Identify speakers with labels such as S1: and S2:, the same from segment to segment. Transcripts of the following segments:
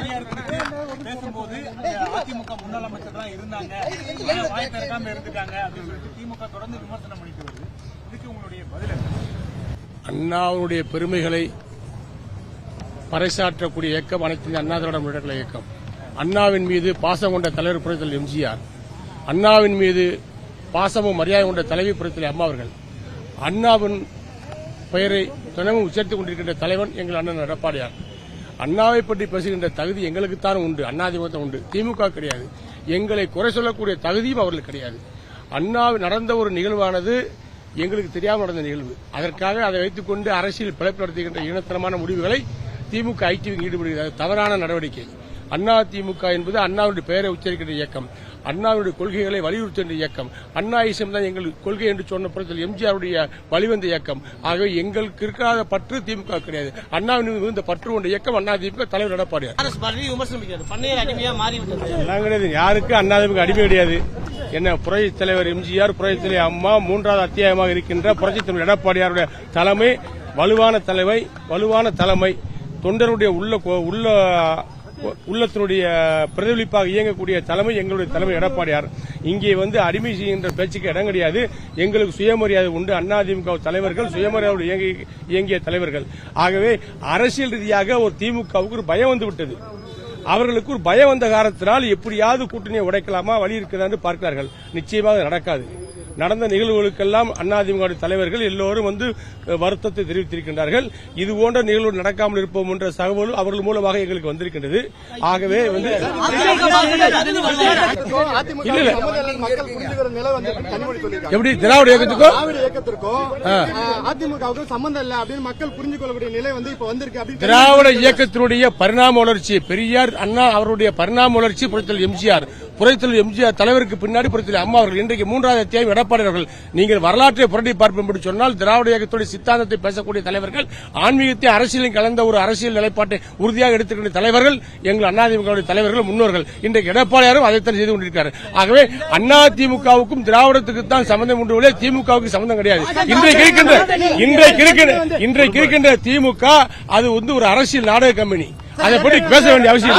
S1: தனியார் பேசும்போது அதிமுக முன்னாள் அமைச்சர்லாம் இருந்தாங்க. ஆனா வாய் திறக்காம இருந்துட்டாங்க அப்படின்னு சொல்லிட்டு திமுக தொடர்ந்து விமர்சனம் பண்ணிட்டு வருது. இதுக்கு உங்களுடைய பதில்?
S2: அண்ணாவுடைய பெருமைகளை பறைசாற்றக்கூடிய இயக்கம் அனைத்து அண்ணா திராவிட முன்னேற்ற இயக்கம். அண்ணாவின் மீது பாசம் கொண்ட தலைவர் புரட்சித்தலைவர் எம்ஜிஆர். அண்ணாவின் மீது பாசமும் மரியாதை கொண்ட தலைவி புரட்சித்தலைவர் அம்மா அவர்கள். அண்ணாவின் பெயரை தினமும் உச்சரித்துக் கொண்டிருக்கின்ற தலைவன் எங்கள் அண்ணன் எடப்பாடியார். அண்ணாவை பற்றி பேசுகின்ற தகுதி எங்களுக்குத்தான் உண்டு. அதிமுக உண்டு. திமுக கிடையாது. எங்களை குறை சொல்லக்கூடிய தகுதியும் அவர்களுக்கு கிடையாது. அண்ணாவு நடந்த ஒரு நிகழ்வானது எங்களுக்கு தெரியாமல் நடந்த நிகழ்வு. அதற்காக அதை வைத்துக் கொண்டு அரசியல் பிழைப்பு நடத்துகின்ற இனத்தனமான முடிவுகளை திமுக ஐடிவிக்கு ஈடுபடுகிறது. தவறான நடவடிக்கை. அண்ணா திமுக என்பது அண்ணாவுடைய பெயரை உச்சரிக்கின்ற இயக்கம். அண்ணாவுடைய கொள்கைகளை வலியுறுத்துகின்ற இயக்கம் அண்ணா இசம் தான் எங்கள் கொள்கை என்று சொன்ன புறத்தில் எம்ஜிஆருடைய வழிவந்த இயக்கம். ஆகவே எங்களுக்கு இருக்காத பற்று திமுக கிடையாது. அண்ணாவின் மிகுந்த பற்று கொண்ட இயக்கம் அண்ணா திமுக தலைவர் எடப்பாடியார் கிடையாது. யாருக்கு அண்ணாதிமுக அடிமை கிடையாது. என்ன புரட்சி தலைவர் எம்ஜிஆர் புரட்சி தலைவர் அம்மா மூன்றாவது அத்தியாயமாக இருக்கின்ற புரட்சி தலைவர் எடப்பாடியாருடைய தலைமை வலுவான தலைமை வலுவான தலைமை தொண்டருடைய உள்ள உள்ள உள்ளத்தினுடைய பிரதிபலிப்பாக இயங்கக்கூடிய தலைமை எங்களுடைய தலைமை எடப்பாடியார் இங்கே வந்து அடிமை செய்கின்ற பேச்சுக்கு இடம் கிடையாது. எங்களுக்கு சுயமரியாதை உண்டு. அதிமுக தலைவர்கள் சுயமரியாதை இயங்கிய தலைவர்கள். ஆகவே அரசியல் ரீதியாக ஒரு திமுகவுக்கு ஒரு பயம் வந்து விட்டது. அவர்களுக்கு ஒரு பயம் வந்த காரணத்தினால் எப்படியாவது கூட்டணியை உடைக்கலாமா? வழி இருக்கிறதா பார்க்கிறார்கள். நிச்சயமாக நடக்காது. நடந்த நிகழ்வுகளுக்கெல்லாம் அதிமுக தலைவர்கள் எல்லோரும் வந்து வருத்தத்தை தெரிவித்திருக்கின்றார்கள். இது போன்ற நிகழ்வு நடக்காமல் இருப்போம் என்ற தகவல் அவர்கள் மூலமாக எங்களுக்கு வந்திருக்கின்றது. ஆகவே வந்து எப்படி திராவிட இயக்கத்துக்கோ?
S3: திராவிட இயக்கத்திற்கும் அஹ், அதிமுகவுக்கும் சம்பந்தம் இல்ல அப்படின்னு மக்கள் புரிஞ்சு கொள்ளக்கூடிய நிலை வந்து இப்ப வந்திருக்கு
S2: திராவிட இயக்கத்தினுடைய பரிணாம வளர்ச்சி பெரியார் அண்ணா அவருடைய பரிணாம வளர்ச்சி புரட்சித்தலைவர் எம்ஜிஆர். புரட்சித்தலைவர் எம்ஜிஆர் தலைவருக்கு பின்னாடி புரட்சித்தலைவர் அம்மா அவர்கள். இன்றைக்கு மூன்றாவது தேவை எடப்பாடி அவர்கள். நீங்கள் வரலாற்றை புரட்டி பார்ப்போம் என்று சொன்னால் திராவிட இயக்கத்துடைய சித்தாந்தத்தை பேசக்கூடிய தலைவர்கள் ஆன்மீகத்தை அரசியலில் கலந்த ஒரு அரசியல் நிலைப்பாட்டை உறுதியாக எடுத்துக்கின்ற தலைவர்கள் எங்கள் அதிமுக தலைவர்கள் முன்னோர்கள். இன்றைக்கு எடப்பாடியாரும் அதைத்தான் செய்து கொண்டிருக்கிறார் ஆகவே அதிமுகவுக்கும் திராவிடத்துக்கு தான் சம்பந்தம் உண்டு திமுகவுக்கு சம்பந்தம் கிடையாது. இன்றைக்கு இருக்கின்ற இன்றைக்கு இருக்கின்ற இன்றைக்கு இருக்கின்ற திமுக அது வந்து ஒரு அரசியல் நாடக கம்பெனி. அதை பற்றி பேச வேண்டிய அவசியம்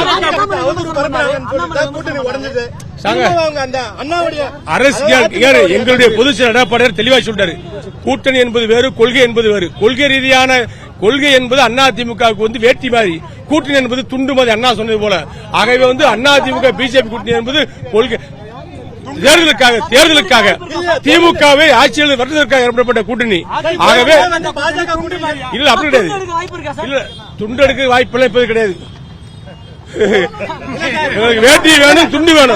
S2: அரசியல் எங்களுடைய பொதுச் செயலர் எடப்பாடியார் தெளிவா சொல்லிட்டாரு கூட்டணி என்பது வேறு கொள்கை என்பது வேறு கொள்கை ரீதியான கொள்கை என்பது அண்ணா திமுகவுக்கு வந்து வேட்டி மாதிரி கூட்டணி என்பது துண்டு மாதிரி அண்ணா சொன்னது போல ஆகவே வந்து அண்ணா திமுக பிஜேபி கூட்டணி என்பது கொள்கை தேர்தலுக்காக தேர்தலுக்காக திமுகவை ஆட்சியில் வருவதற்காக ஏற்படப்பட்ட கூட்டணி. ஆகவே இல்ல அப்படி கிடையாது. இல்ல துண்டு எடுக்க வாய்ப்பு எல்லாம் இப்போது கிடையாது. வேட்டி வேணும் துண்டு வேணும்.